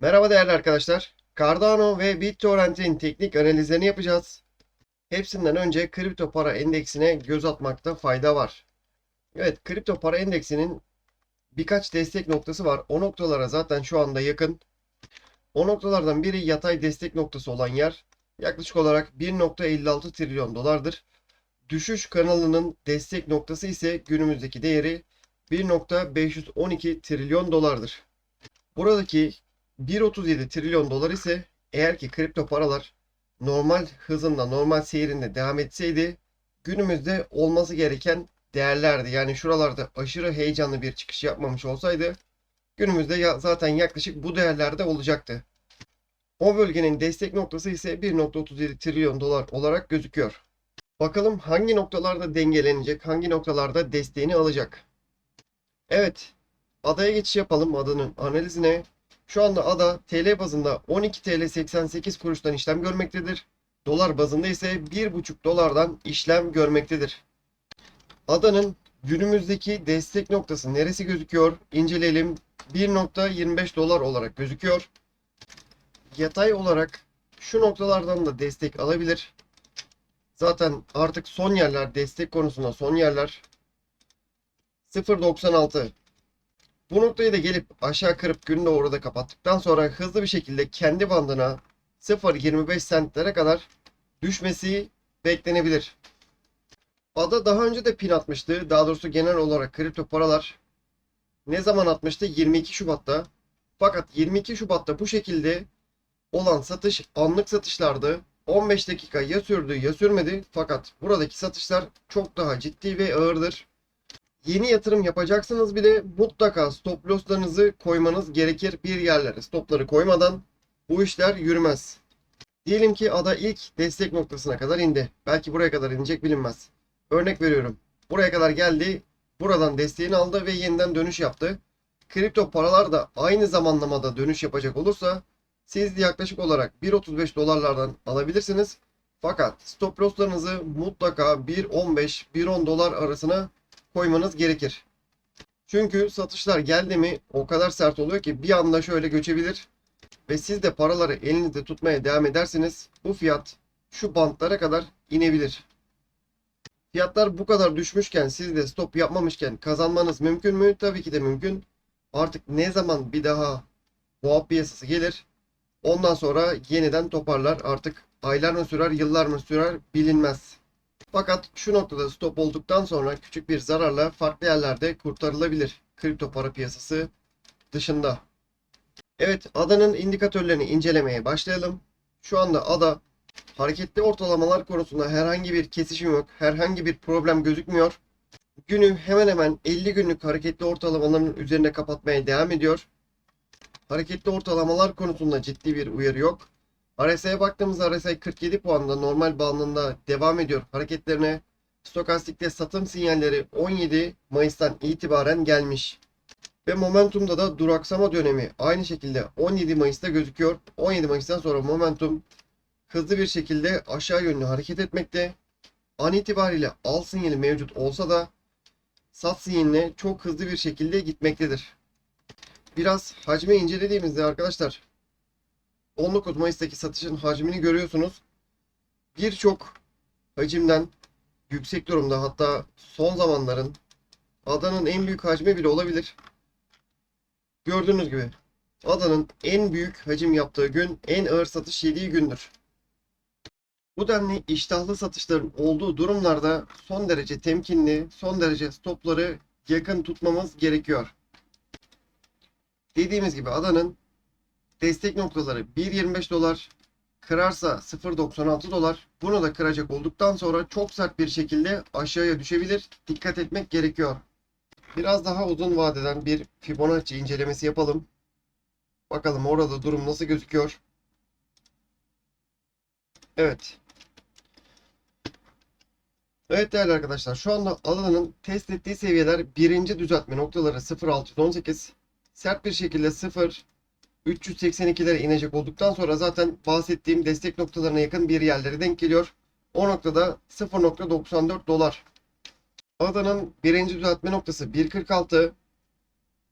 Merhaba değerli arkadaşlar. Cardano ve BitTorrent'in teknik analizlerini yapacağız. Hepsinden önce kripto para endeksine göz atmakta fayda var. Evet, kripto para endeksinin birkaç destek noktası var. O noktalara zaten şu anda yakın. O noktalardan biri yatay destek noktası olan yer yaklaşık olarak 1.56 trilyon dolardır. Düşüş kanalının destek noktası ise günümüzdeki değeri 1.512 trilyon dolardır. Buradaki 1.37 trilyon dolar ise eğer ki kripto paralar normal hızında, normal seyrinde devam etseydi günümüzde olması gereken değerlerdi. Yani şuralarda aşırı heyecanlı bir çıkış yapmamış olsaydı günümüzde ya- zaten yaklaşık bu değerlerde olacaktı. O bölgenin destek noktası ise 1.37 trilyon dolar olarak gözüküyor. Bakalım hangi noktalarda dengelenecek, hangi noktalarda desteğini alacak. Evet, adaya geçiş yapalım adanın analizine. Şu anda ada TL bazında 12 TL 88 kuruştan işlem görmektedir. Dolar bazında ise 1,5 dolardan işlem görmektedir. Adanın günümüzdeki destek noktası neresi gözüküyor? İnceleyelim. 1.25 dolar olarak gözüküyor. Yatay olarak şu noktalardan da destek alabilir. Zaten artık son yerler destek konusunda son yerler 0.96 bu noktayı da gelip aşağı kırıp günü de orada kapattıktan sonra hızlı bir şekilde kendi bandına 0.25 sentlere kadar düşmesi beklenebilir. Ada daha önce de pin atmıştı. Daha doğrusu genel olarak kripto paralar ne zaman atmıştı? 22 Şubat'ta. Fakat 22 Şubat'ta bu şekilde olan satış anlık satışlardı. 15 dakika ya sürdü ya sürmedi. Fakat buradaki satışlar çok daha ciddi ve ağırdır yeni yatırım yapacaksanız bile mutlaka stop losslarınızı koymanız gerekir bir yerlere. Stopları koymadan bu işler yürümez. Diyelim ki ada ilk destek noktasına kadar indi. Belki buraya kadar inecek bilinmez. Örnek veriyorum. Buraya kadar geldi. Buradan desteğini aldı ve yeniden dönüş yaptı. Kripto paralar da aynı zamanlamada dönüş yapacak olursa siz yaklaşık olarak 1.35 dolarlardan alabilirsiniz. Fakat stop losslarınızı mutlaka 1.15 1.10 dolar arasına koymanız gerekir. Çünkü satışlar geldi mi o kadar sert oluyor ki bir anda şöyle göçebilir ve siz de paraları elinizde tutmaya devam ederseniz bu fiyat şu bantlara kadar inebilir. Fiyatlar bu kadar düşmüşken siz de stop yapmamışken kazanmanız mümkün mü? Tabii ki de mümkün. Artık ne zaman bir daha boğa piyasası gelir ondan sonra yeniden toparlar. Artık aylar mı sürer yıllar mı sürer bilinmez. Fakat şu noktada stop olduktan sonra küçük bir zararla farklı yerlerde kurtarılabilir kripto para piyasası dışında. Evet adanın indikatörlerini incelemeye başlayalım. Şu anda ada hareketli ortalamalar konusunda herhangi bir kesişim yok. Herhangi bir problem gözükmüyor. Günü hemen hemen 50 günlük hareketli ortalamaların üzerine kapatmaya devam ediyor. Hareketli ortalamalar konusunda ciddi bir uyarı yok. RSI'ye baktığımızda RSI 47 puanda normal bandında devam ediyor hareketlerine. Stokastikte satım sinyalleri 17 Mayıs'tan itibaren gelmiş. Ve momentumda da duraksama dönemi aynı şekilde 17 Mayıs'ta gözüküyor. 17 Mayıs'tan sonra momentum hızlı bir şekilde aşağı yönlü hareket etmekte. An itibariyle al sinyali mevcut olsa da sat sinyaline çok hızlı bir şekilde gitmektedir. Biraz hacmi incelediğimizde arkadaşlar 19 Mayıs'taki satışın hacmini görüyorsunuz. Birçok hacimden yüksek durumda hatta son zamanların adanın en büyük hacmi bile olabilir. Gördüğünüz gibi adanın en büyük hacim yaptığı gün en ağır satış yediği gündür. Bu denli iştahlı satışların olduğu durumlarda son derece temkinli, son derece stopları yakın tutmamız gerekiyor. Dediğimiz gibi adanın destek noktaları 1.25 dolar kırarsa 0.96 dolar bunu da kıracak olduktan sonra çok sert bir şekilde aşağıya düşebilir. Dikkat etmek gerekiyor. Biraz daha uzun vadeden bir Fibonacci incelemesi yapalım. Bakalım orada durum nasıl gözüküyor. Evet. Evet değerli arkadaşlar şu anda alanın test ettiği seviyeler birinci düzeltme noktaları 0.618 sert bir şekilde 0 382'lere inecek olduktan sonra zaten bahsettiğim destek noktalarına yakın bir yerlere denk geliyor. O noktada 0.94 dolar. Adanın birinci düzeltme noktası 1.46.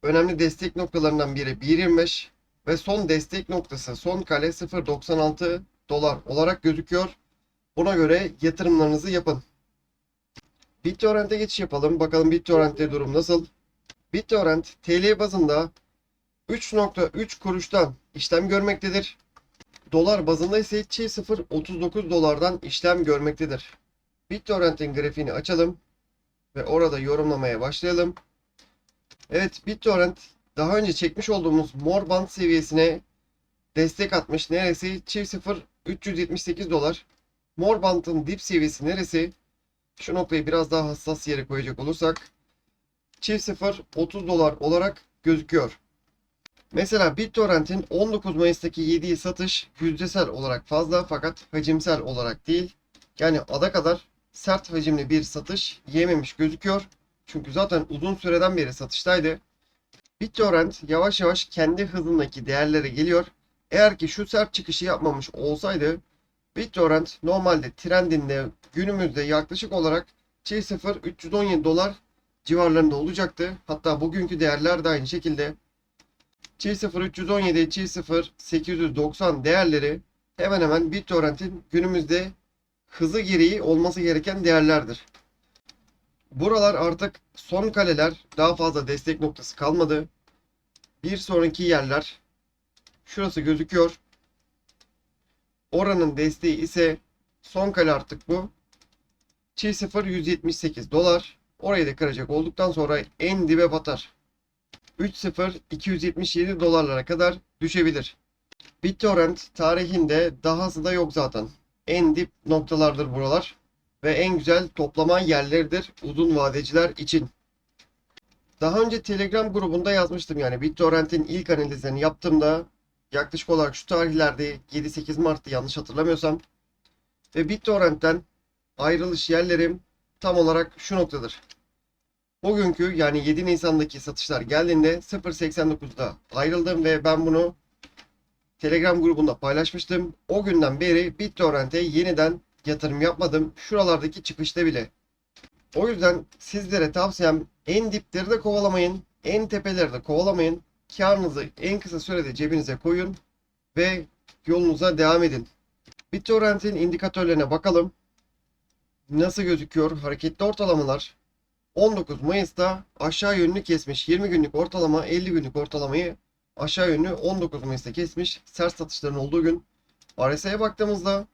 Önemli destek noktalarından biri 1.25. ve son destek noktası son kale 0.96 dolar olarak gözüküyor. Buna göre yatırımlarınızı yapın. BitTorrent'e geçiş yapalım. Bakalım BitTorrent'te durum nasıl? BitTorrent TL bazında 3.3 kuruştan işlem görmektedir. Dolar bazında ise çift 0.39 dolardan işlem görmektedir. BitTorrent'in grafiğini açalım ve orada yorumlamaya başlayalım. Evet BitTorrent daha önce çekmiş olduğumuz mor band seviyesine destek atmış. Neresi? Çift 0 378 dolar. Mor bandın dip seviyesi neresi? Şu noktayı biraz daha hassas yere koyacak olursak çift 0 30 dolar olarak gözüküyor. Mesela BitTorrent'in 19 Mayıs'taki yediği satış yüzdesel olarak fazla fakat hacimsel olarak değil. Yani ada kadar sert hacimli bir satış yememiş gözüküyor. Çünkü zaten uzun süreden beri satıştaydı. BitTorrent yavaş yavaş kendi hızındaki değerlere geliyor. Eğer ki şu sert çıkışı yapmamış olsaydı BitTorrent normalde trendinde günümüzde yaklaşık olarak çift 0 317 dolar civarlarında olacaktı. Hatta bugünkü değerler de aynı şekilde çift 0 317 çift 0 890 değerleri hemen hemen BitTorrent'in günümüzde hızı gereği olması gereken değerlerdir. Buralar artık son kaleler daha fazla destek noktası kalmadı. Bir sonraki yerler şurası gözüküyor. Oranın desteği ise son kale artık bu. Çift 0 178 dolar. Orayı da kıracak olduktan sonra en dibe batar. 3.0 277 dolarlara kadar düşebilir. BitTorrent tarihinde dahası da yok zaten. En dip noktalardır buralar ve en güzel toplama yerleridir uzun vadeciler için. Daha önce Telegram grubunda yazmıştım yani BitTorrent'in ilk analizlerini yaptığımda yaklaşık olarak şu tarihlerde 7-8 Mart'tı yanlış hatırlamıyorsam ve BitTorrent'ten ayrılış yerlerim tam olarak şu noktadır. Bugünkü yani 7 Nisan'daki satışlar geldiğinde 0.89'da ayrıldım ve ben bunu Telegram grubunda paylaşmıştım. O günden beri BitTorrent'e yeniden yatırım yapmadım. Şuralardaki çıkışta bile. O yüzden sizlere tavsiyem en dipleri de kovalamayın. En tepeleri de kovalamayın. Karınızı en kısa sürede cebinize koyun. Ve yolunuza devam edin. BitTorrent'in indikatörlerine bakalım. Nasıl gözüküyor? Hareketli ortalamalar. 19 Mayıs'ta aşağı yönlü kesmiş. 20 günlük ortalama 50 günlük ortalamayı aşağı yönlü 19 Mayıs'ta kesmiş. Sert satışların olduğu gün. RSI'ye baktığımızda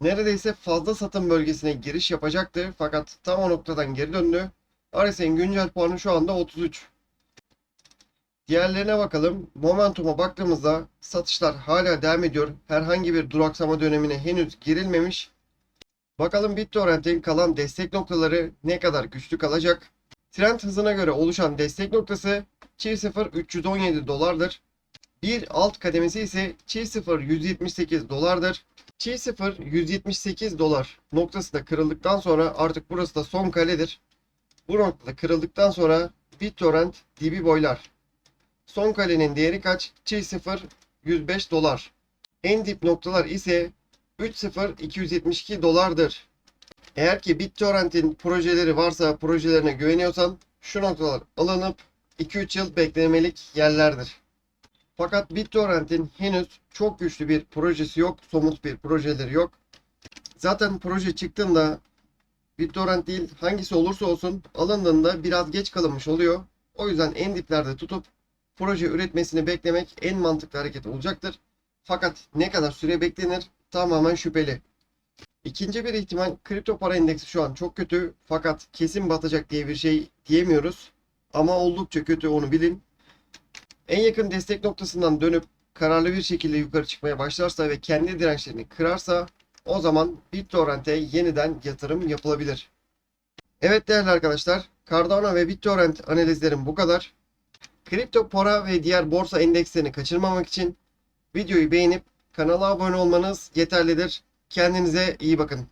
neredeyse fazla satım bölgesine giriş yapacaktı. Fakat tam o noktadan geri döndü. RSI'nin güncel puanı şu anda 33. Diğerlerine bakalım. Momentum'a baktığımızda satışlar hala devam ediyor. Herhangi bir duraksama dönemine henüz girilmemiş. Bakalım BitTorrent'in kalan destek noktaları ne kadar güçlü kalacak? Trend hızına göre oluşan destek noktası çift 0 317 dolardır. Bir alt kademesi ise çift 0 178 dolardır. Çift 0 178 dolar noktası da kırıldıktan sonra artık burası da son kaledir. Bu noktada kırıldıktan sonra BitTorrent dibi boylar. Son kalenin değeri kaç? Çift 0 105 dolar. En dip noktalar ise 3.0 272 dolardır. Eğer ki BitTorrent'in projeleri varsa projelerine güveniyorsan şu noktalar alınıp 2-3 yıl beklemelik yerlerdir. Fakat BitTorrent'in henüz çok güçlü bir projesi yok, somut bir projeleri yok. Zaten proje çıktığında BitTorrent değil hangisi olursa olsun alındığında biraz geç kalınmış oluyor. O yüzden en diplerde tutup proje üretmesini beklemek en mantıklı hareket olacaktır. Fakat ne kadar süre beklenir tamamen şüpheli. İkinci bir ihtimal kripto para endeksi şu an çok kötü fakat kesin batacak diye bir şey diyemiyoruz. Ama oldukça kötü onu bilin. En yakın destek noktasından dönüp kararlı bir şekilde yukarı çıkmaya başlarsa ve kendi dirençlerini kırarsa o zaman BitTorrent'e yeniden yatırım yapılabilir. Evet değerli arkadaşlar, Cardano ve BitTorrent analizlerim bu kadar. Kripto para ve diğer borsa endekslerini kaçırmamak için videoyu beğenip kanala abone olmanız yeterlidir. Kendinize iyi bakın.